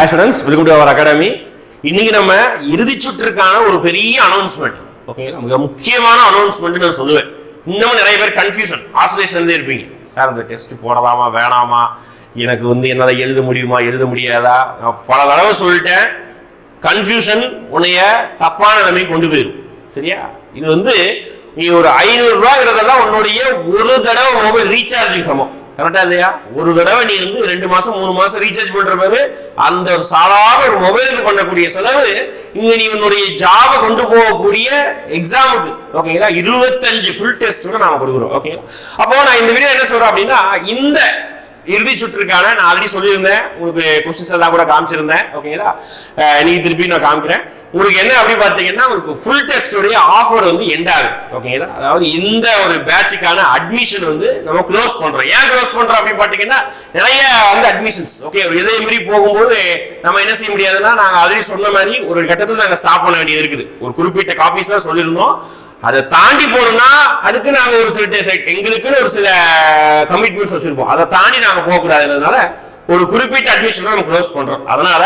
Hi students welcome to our academy இன்னைக்கு நம்ம இறுதி சுற்றுக்கான ஒரு பெரிய அனௌன்ஸ்மெண்ட் ஓகேங்களா மிக முக்கியமான அனௌன்ஸ்மெண்ட் நான் சொல்லுவேன். இன்னமும் நிறைய பேர் கன்ஃபியூஷன் ஆசிலேஷன்லேயே இருப்பீங்க. சார் இந்த டெஸ்ட் போடலாமா வேணாமா? எனக்கு வந்து என்னால் எழுத முடியுமா எழுத முடியாதா? நான் பல தடவை சொல்லிட்டேன். கன்ஃபியூஷன் உன்னைய தப்பான நிலைமை கொண்டு போயிடும் சரியா? இது வந்து நீ ஒரு ஐநூறுரூவாங்கிறதெல்லாம் உன்னுடைய ஒரு தடவை மொபைல் ரீசார்ஜிங் சமம். கரெக்டா இல்லையா? ஒரு தடவை நீ வந்து ரெண்டு மாசம் மூணு மாசம் ரீசார்ஜ் பண்ற பாரு அந்த ஒரு சாதாரண ஒரு மொபைலுக்கு பண்ணக்கூடிய செலவு இங்க நீ உன்னுடைய ஜாபை கொண்டு போகக்கூடிய எக்ஸாமுக்கு ஓகேங்களா இருபத்தஞ்சு ஃபுல் டெஸ்ட் நாம கொடுக்குறோம். ஓகேங்களா அப்போ நான் இந்த வீடியோ என்ன சொல்றேன் அப்படின்னா இந்த இறுதி சுற்றுக்கான நான் ஆல்ரெடி சொல்லியிருந்தேன். உங்களுக்கு கொஸ்டின்ஸ் எல்லாம் கூட காமிச்சிருந்தேன். ஓகேங்களா இன்னைக்கு திருப்பி நான் காமிக்கிறேன். உங்களுக்கு என்ன அப்படி பார்த்தீங்கன்னா உங்களுக்கு ஃபுல் டெஸ்டோடைய ஆஃபர் வந்து எண்ட் ஆகுது. ஓகேங்களா அதாவது இந்த ஒரு பேட்சுக்கான அட்மிஷன் வந்து நம்ம க்ளோஸ் பண்றோம். ஏன் க்ளோஸ் பண்றோம் அப்படின்னு பார்த்தீங்கன்னா நிறைய வந்து அட்மிஷன்ஸ் ஓகே ஒரு இதே மாதிரி போகும்போது நம்ம என்ன செய்ய முடியாதுன்னா நாங்க ஆல்ரெடி சொன்ன மாதிரி ஒரு கட்டத்தில் நாங்க ஸ்டாப் பண்ண வேண்டியது இருக்குது. ஒரு குறிப்பிட்ட காப்பீஸ் தான் சொல்லியிருந்தோம். அதை தாண்டி போகணும்னா அதுக்கு நாங்க ஒரு சில எங்களுக்குன்னு ஒரு சில கமிட்மெண்ட்ஸ் வச்சிருப்போம். அதை தாண்டி நாங்க போகக்கூடாதுன்றதுனால ஒரு குறிப்பிட்ட அட்மிஷன் நம்ம க்ளோஸ் பண்றோம். அதனால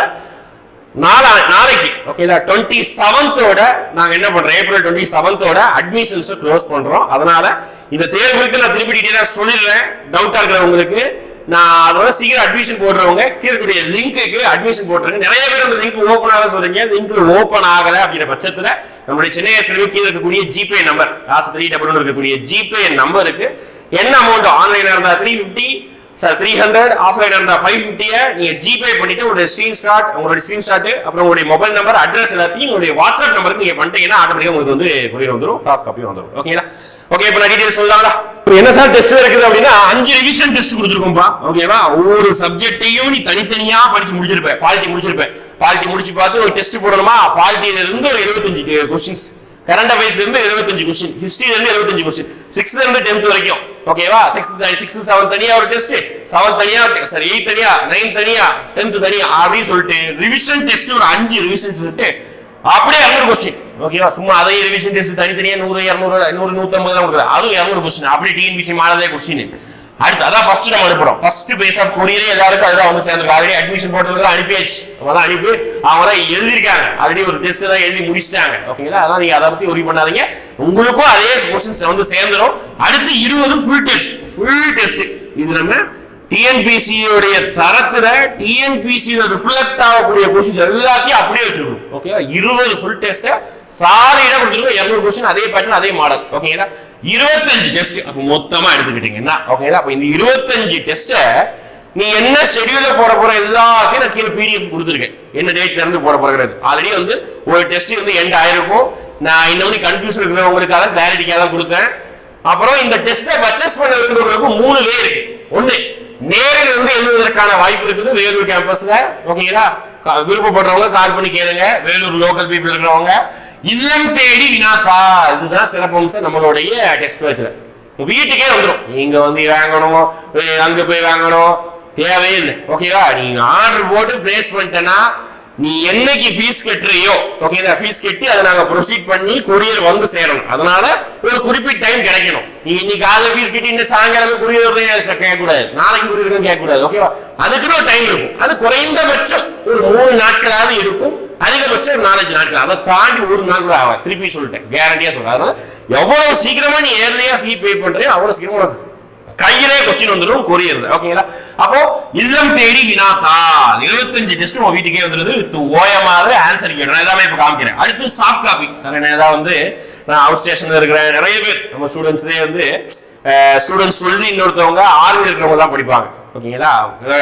நாளா நாளைக்கு ஓகேதா டுவெண்ட்டி செவன்த்தோட நாங்க என்ன பண்றோம்? ஏப்ரல் டுவெண்ட்டி செவன்த்தோட அட்மிஷன்ஸ் க்ளோஸ் பண்றோம். அதனால இந்த தேர்வுகளுக்கு நான் திருப்பி டீட்டெயிலாக சொல்லிடுறேன். டவுட்டா இருக்கிறவங்களுக்கு நான் அதோட சீக்கிரம் அட்மிஷன் போடுறவங்க கீழே இருக்கக்கூடிய அட்மிஷன் போட்டுருங்க. நிறைய பேர் அந்த லிங்க் ஓப்பன் ஆக சொல்றீங்க. லிங்க் ஓப்பன் ஆகல அப்படிங்கிற பட்சத்துல நம்மளுடைய சென்னை எஸ்எல்வி கீழே இருக்கக்கூடிய GPay number last three double இருக்கக்கூடிய ஜிபே நம்பருக்கு என்ன அமௌண்ட் ஆன்லைனா இருந்தா three fifty sir three hundred offline அந்த ஃபைவ் ஃபிஃப்டியை நீங்கள் ஜிபே பண்ணிட்டு உங்களுடைய ஸ்க்ரீன்ஷாட் உங்களுடைய ஸ்கிரீன்ஷாட் அப்புறம் உங்களுடைய மொபைல் நம்பர் அட்ரஸ் எல்லாத்தையும் உங்களுடைய வாட்ஸ்அப் நம்பருக்கு நீங்கள் பண்ணிட்டீங்கன்னா ஆட்டோமேட்டிக்காக உங்களுக்கு வந்து கொரியர் வந்துடும் சாஃப்ட் காப்பி வந்துடும் ஓகேங்களா ஓகே இப்போ நான் டீடைல்ஸ் சொல்லலாங்களா இப்போ என்ன சார் டெஸ்ட் இருக்குது அப்படின்னா அஞ்சு ரிவிஷன் டெஸ்ட் கொடுத்துருக்கோம்பா. ஓகேவா ஒவ்வொரு சப்ஜெக்டையும் நீ தனித்தனியா படிச்சு முடிச்சிருப்பேன் பாலிட்டி முடிச்சிருப்பேன் பாலிட்டி முடிச்சு பார்த்து ஒரு டெஸ்ட் போடணுமா? பாலிட்டியில இருந்து ஒரு எழுபத்தஞ்சு கொஸ்டின்ஸ் கரண்ட் அஃபேர்ஸ்ல இருந்து 25 கொஸ்டின் ஹிஸ்டரியில இருந்து 25 கொஸ்டின் சிக்ஸ்த்ல இருந்து டென்த் வரைக்கும். ஓகேவா? சிக்ஸ் சிக்ஸ் செவன் தனியா ஒரு டெஸ்ட் செவன் தனியா சாரி எயிட் தனியா நைன் தனியா டென்த் தனியா அப்படின்னு சொல்லிட்டு ரிவிஷன் டெஸ்ட் ஒரு அஞ்சு ரிவிஷன் சொல்லிட்டு அப்படியே இரநூறு கொஸ்டின் ஓகேவா? சும்மா அதே ரிவிஷன் டெஸ்ட் தனித்தனியா நூறு இரநூறு நூறு நூத்தம்பது தான் கொடுக்குறது அதுவும் இரநூறு கொஸ்டின் அப்படியே டிஎன்பிசி மாடலே கொஸ்டின் அடுத்து அதான் ஃபர்ஸ்ட் நம்ம அனுப்புறோம் ஃபர்ஸ்ட் பேஸ் ஆஃப் கொரியரே எல்லாருக்கும் அதுதான் வந்து சேர்ந்துருக்கு. ஆல்ரெடி அட்மிஷன் போட்டதுக்கு அனுப்பியாச்சு. அவங்க தான் அனுப்பி அவங்க தான் எழுதியிருக்காங்க. ஆல்ரெடி ஒரு டெஸ்ட் தான் எழுதி முடிச்சிட்டாங்க. ஓகேங்களா அதான் நீங்க அதை பத்தி ஒரி பண்ணாதீங்க. உங்களுக்கும் அதே கொஸ்டின்ஸ் வந்து சேர்ந்துரும். அடுத்து இருபது ஃபுல் டெஸ்ட் ஃபுல் டெஸ்ட் இது நம்ம டிஎன்பிசியுடைய தரத்துல டிஎன்பிசி ரிஃப்ளெக்ட் ஆகக்கூடிய கொஸ்டின்ஸ் எல்லாத்தையும் அப்படியே வச்சிருக்கோம் ஓகேவா இருபது ஃபுல் டெஸ்ட் சாலிடா கொடுத்துருக்கோம் இருநூறு கொஸ்டின் அதே பேட்டர்ன் அதே மாடல் ஓகேங்களா இருபத்தஞ்சு டெஸ்ட் அப்ப மொத்தமா எடுத்துக்கிட்டீங்கன்னா ஓகேங்களா அப்ப இந்த இருபத்தஞ்சு டெஸ்ட நீ என்ன ஷெடியூல போட போற எல்லாத்தையும் நான் கீழே பிடிஎஃப் கொடுத்துருக்கேன். என்ன டேட்ல இருந்து போட போறது ஆல்ரெடி வந்து ஒரு டெஸ்ட் வந்து எண்ட் ஆயிருக்கும். நான் இன்னும் கன்ஃபியூஷன் இருக்கிறவங்களுக்காக கிளாரிட்டிக்காக தான் கொடுத்தேன். அப்புறம் இந்த டெஸ்ட்டை பர்ச்சேஸ் பண்ண விரும்புறவங்களுக்கு மூணு வே இருக்கு. ஒண்ணு நேரில் இருந்து எழுதுவதற்கான வாய்ப்பு இருக்குது வேலூர் கேம்பஸ்ல ஓகேங்களா கா- விருப்பப்படுறவங்க கால் பண்ணி கேளுங்க. வேலூர் லோக்கல் பீப்புள் இருக்கிறவங்க. இல்லம் தேடி வினாப்பா இதுதான் சிறப்பம்சம் நம்மளுடைய டெஸ்ட் பேட்ச்ல வீட்டுக்கே வந்துடும் நீங்க வந்து வாங்கணும் அங்க போய் வாங்கணும். தேவையே இல்லை. ஓகேவா நீங்க ஆர்டர் போட்டு பிளேஸ் பண்ணிட்டேன்னா நீ என்னைக்கு ஃபீஸ் கட்டுறியோ ஓகேங்களா ஃபீஸ் கட்டி அதை நாங்க ப்ரொசீட் பண்ணி கொரியர் வந்து சேரணும். அதனால ஒரு குறிப்பிட்ட டைம் கிடைக்கணும். நீங்க இன்னைக்கு காலைல ஃபீஸ் கட்டி இந்த சாயங்காலம் கொரியர் கேட்க கூடாது நாளைக்கு கொரியர் கேட்கக்கூடாது. ஓகேவா அதுக்குன்னு ஒரு டைம் இருக்கும். அது குறைந்தபட்சம் ஒரு மூணு நாட்களாவது இருக்கும். அதிகபட்சம் நாலஞ்சு நாட்கள். அதை தாண்டி ஒரு நாள் கூட ஆகாது. திருப்பி சொல்லிட்டேன். கேரண்டியா சொல்றேன். அதனால எவ்வளவு சீக்கிரமா நீ ஏர்லியா ஃபீ பே பண்றியோ அவ்வளவு சீக்கிரமா உனக்கு கையிலே கொஸ்டின் வந்துடும் கொரியர் ஓகேங்களா அப்போ இல்லம் தேடி வினாத்தா. இருபத்தஞ்சு டெஸ்ட் உங்க வீட்டுக்கே வந்துருது வித் ஓயமாறு ஆன்சர் கேட்கணும் எல்லாமே இப்ப காமிக்கிறேன். அடுத்து சாஃப்ட் காப்பி சார் என்ன ஏதாவது வந்து நான் ஹவுஸ் ஸ்டேஷன்ல இருக்கிற நிறைய பேர் நம்ம ஸ்டூடெண்ட்ஸ்லேயே வந்து ஸ்டூடெண்ட்ஸ் சொல்லி இன்னொருத்தவங்க ஆர்மி இருக்கிறவங்க தான் படிப்பாங்க. ஓகேங்களா?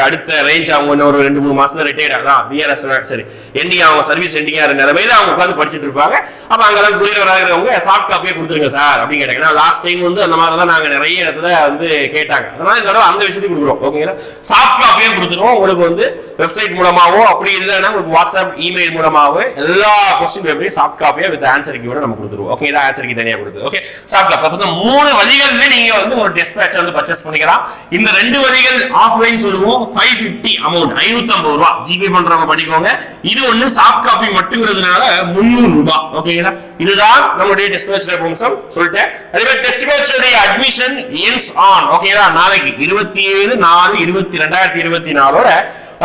அடுத்த ரேஞ்ச் அவங்க ஒரு ரெண்டு மூணு மாசத்துல ரிட்டையர்ட் ஆகலாம். பிஆர்எஸ் சரி. எண்டிங் அவங்க சர்வீஸ் எண்டிங் ஆகிற நிலைமையில அவங்க உட்காந்து படிச்சுட்டு இருப்பாங்க. அப்ப அங்கெல்லாம் குரியர் ஆகிறவங்க சாஃப்ட் காப்பியே கொடுத்துருங்க சார் அப்படின்னு கேட்டாங்க. லாஸ்ட் டைம் வந்து அந்த மாதிரி தான் நாங்க நிறைய இடத்துல வந்து கேட்டாங்க. அதனால இந்த தடவை அந்த விஷயத்தையும் கொடுக்குறோம் ஓகேங்களா? சாஃப்ட் காப்பியே கொடுத்துருவோம். உங்களுக்கு வந்து வெப்சைட் மூலமாகவோ அப்படி இல்லைன்னா உங்களுக்கு வாட்ஸ்அப் இமெயில் மூலமாகவும் எல்லா கொஸ்டின் பேப்பரையும் சாஃப்ட் காப்பியா வித் ஆன்சர் கீவோட நம்ம கொடுத்துருவோம். ஓகே ஆன்சர் கீ தனியா கொடுத்து. ஓகே சாஃப்ட் காப்பி அப்போ மூணு வழிகளில் நீங்க வந்து ஒரு டெஸ்ட் பேட்ச் வந்து பர்ச்சேஸ் பண்ணிக்கலாம். இந்த ரெண்டு வழிகள் ஆஃப்லைன் சொல்லுவோம் ஃபைவ் ஃபிஃப்டி அமௌண்ட் ஐநூத்தி ஐம்பது ரூபா ஜிபே பண்றவங்க பண்ணிக்கோங்க இது ஒண்ணு சாஃப்ட் காப்பி மட்டுங்கிறதுனால முந்நூறு ரூபாய் ஓகேங்களா இதுதான் நம்மளுடைய டெஸ்ட் பேட்ச் அம்சம். சொல்லிட்டேன். அதே மாதிரி test batch admission ends on ஓகேங்களா நாளைக்கு இருபத்தி ஏழு நாலு இருபத்தி ரெண்டாயிரத்தி இருபத்தி நாலோட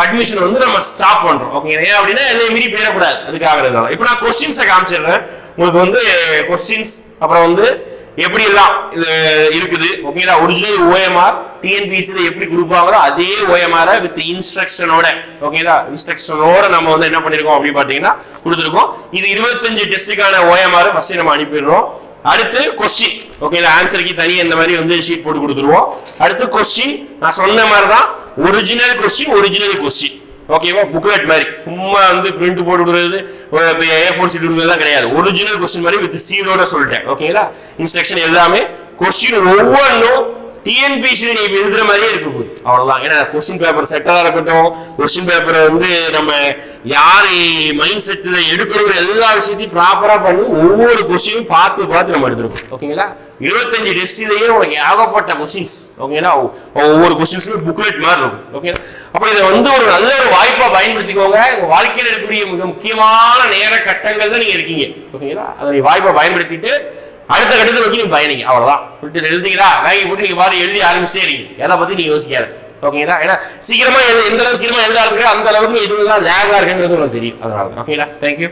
அட்மிஷன் வந்து நம்ம ஸ்டாப் பண்றோம். ஓகே ஏன் அப்படின்னா எதையும் மீறி போயிடக்கூடாது. அதுக்காக இருக்கலாம் இப்போ நான் கொஸ்டின்ஸை காமிச்சிடுறேன். உங்களுக்கு வந்து கொஸ்டின்ஸ் அப்புறம் வந்து எப்படி எல்லாம் இது இருக்குது? ஓகேங்களா? ஒரிஜினல் ஓஎம்ஆர் டிஎன்பிஎஸ்சி எப்படி கொடுப்பாங்களோ அதே ஓஎம்ஆர் வித் இன்ஸ்ட்ரக்ஷனோட ஓகேங்களா? இன்ஸ்ட்ரக்ஷனோட நம்ம வந்து என்ன பண்ணிருக்கோம் அப்படின்னு பாத்தீங்கன்னா கொடுத்துருக்கோம். இது இருபத்தஞ்சு டெஸ்ட்டுக்கான ஓஎம்ஆர் ஃபர்ஸ்ட் நம்ம அனுப்பிடுறோம். அடுத்து கொஸ்டின் ஓகேங்களா? ஆன்சருக்கு தனியாக இந்த மாதிரி வந்து ஷீட் போட்டு கொடுத்துருவோம். அடுத்து கொஸ்டின் நான் சொன்ன மாதிரி தான் ஒரிஜினல் கொஸ்டின் ஒரிஜினல் கொஸ்டின் ஓகேவா புக்லெட் மாதிரி. சும்மா வந்து பிரிண்ட் போட்டு விடுறது ஏ ஃபோர் சீட் விடுறதுலாம் கிடையாது. ஒரிஜினல் கொஸ்டின் மாதிரி வித் சீரோட சொல்லிட்டேன். ஓகேங்களா இன்ஸ்ட்ரக்ஷன் எல்லாமே கொஸ்டின் ஒவ்வொன்றும் டிஎன்பிசி நீ எழுதுற மாதிரியே இருக்கு அவ்வளவுதான். ஏன்னா கொஸ்டின் பேப்பர் செட்டலா இருக்கட்டும் கொஸ்டின் பேப்பரை வந்து நம்ம யாரு மைண்ட் செட்ல எடுக்கிறோம் எல்லா விஷயத்தையும் ப்ராப்பரா பண்ணி ஒவ்வொரு கொஸ்டினும் பார்த்து பார்த்து நம்ம எடுத்துருக்கோம். ஓகேங்களா? இருபத்தஞ்சு டெஸ்ட்லயே உனக்கு ஏகப்பட்ட கொஸ்டின்ஸ் ஓகேங்களா? ஒவ்வொரு கொஸ்டின்ஸுமே புக்லெட் மாதிரி இருக்கும். ஓகேங்களா அப்ப இதை வந்து ஒரு நல்ல ஒரு வாய்ப்பா பயன்படுத்திக்கோங்க. உங்க வாழ்க்கையில் இருக்கக்கூடிய மிக முக்கியமான நேர கட்டங்கள் தான் நீங்க இருக்கீங்க. ஓகேங்களா? அதை நீ வாய்ப்பை பயன்படுத்திட்டு அடுத்த கட்டத்தை நோக்கி நீங்க பயணிங்க அவ்வளவுதான் சொல்லிட்டு எழுதிங்களா வாங்கி போட்டு நீங்க பாரு எழுதி ஆரம்பிச்சிட்டே இருக்கீங்க எதை பத்தி நீங்க யோசிக்காத ஓகேங்களா ஏன்னா சீக்கிரமா எழுத எந்த அளவுக்கு சீக்கிரமா எழுத ஆரம்பிக்கிறோம் அந்த அளவுக்கு எதுவும் லேகா இருக்குங்கிறது உங்களுக்கு தெரியும் அதனால ஓகேங்களா தேங்க்யூ